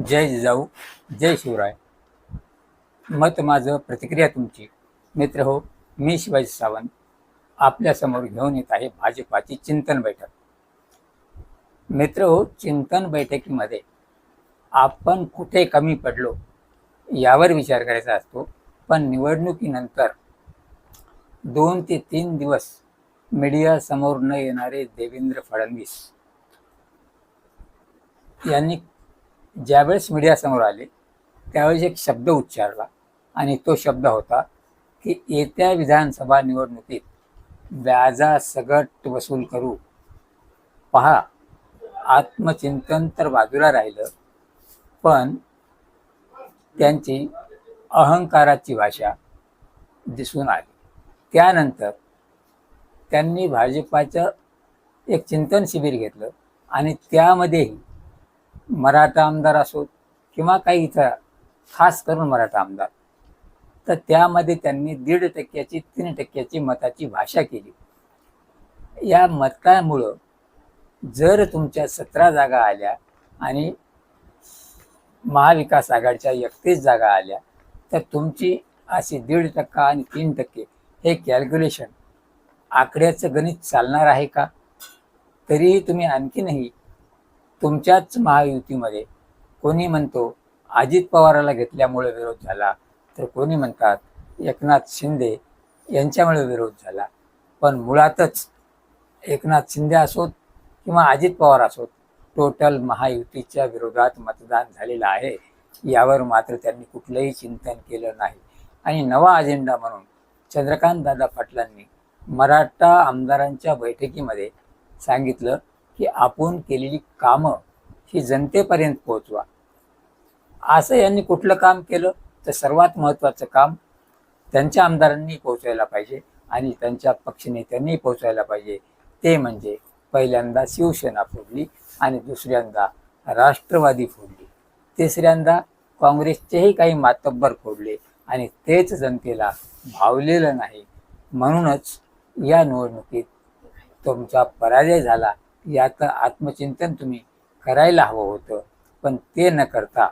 जय जिजाऊ जय शिवराय. मत माझं प्रतिक्रिया तुमची. मित्र हो मी शिवाजी सावंत. आपल्यासमोर घेऊन येत आहे भाजपाची चिंतन बैठक. मित्र हो चिंतन बैठकीमध्ये आपण कुठे कमी पडलो यावर विचार करायचा असतो. पण निवडणुकीनंतर दोन ते तीन दिवस मीडियासमोर न येणारे देवेंद्र फडणवीस यांनी ज्यावेळेस मीडियासमोर आले त्यावेळेस एक शब्द उच्चारला आणि तो शब्द होता की येत्या विधानसभा निवडणुकीत व्याजासगट वसूल करू. पहा आत्मचिंतन तर बाजूला राहिलं पण त्यांची अहंकाराची भाषा दिसून आली. त्यानंतर त्यांनी भाजपाचं एक चिंतन शिबिर घेतलं आणि त्यामध्येही मराठा आमदार असोत किंवा काही इतर खास करून मराठा आमदार तर त्यामध्ये त्यांनी दीड टक्क्याची तीन टक्क्याची मताची भाषा केली. या मतामुळं जर तुमच्या सतरा जागा आल्या आणि महाविकास आघाडीच्या एकतीस जागा आल्या तर तुमची अशी दीड टक्का आणि तीन टक्के हे कॅल्क्युलेशन आकड्याचं गणित चालणार आहे का? तरीही तुम्ही आणखीनही तुमच्याच महायुतीमध्ये कोणी म्हणतो अजित पवाराला घेतल्यामुळे विरोध झाला तर कोणी म्हणतात एकनाथ शिंदे यांच्यामुळे विरोध झाला. पण मुळातच एकनाथ शिंदे असोत किंवा अजित पवार असोत टोटल महायुतीच्या विरोधात मतदान झालेलं आहे. यावर मात्र त्यांनी कुठलंही चिंतन केलं नाही. आणि नवा अजेंडा म्हणून चंद्रकांत दादा पाटलांनी मराठा आमदारांच्या बैठकीमध्ये सांगितलं की आपण केलेली कामं ही जनतेपर्यंत पोहोचवा. असं यांनी कुठलं काम केलं? तर सर्वात महत्त्वाचं काम त्यांच्या आमदारांनी पोहोचायला पाहिजे आणि त्यांच्या पक्षनेत्यांनी पोहोचायला पाहिजे. ते म्हणजे पहिल्यांदा शिवसेना फोडली आणि दुसऱ्यांदा राष्ट्रवादी फोडली. तिसऱ्यांदा काँग्रेसचेही काही मातब्बर फोडले आणि तेच जनतेला भावलेलं नाही. म्हणूनच या निवडणुकीत तुमचा पराजय झाला याचं आत्मचिंतन तुम्ही करायला हवं होतं. पण ते न करता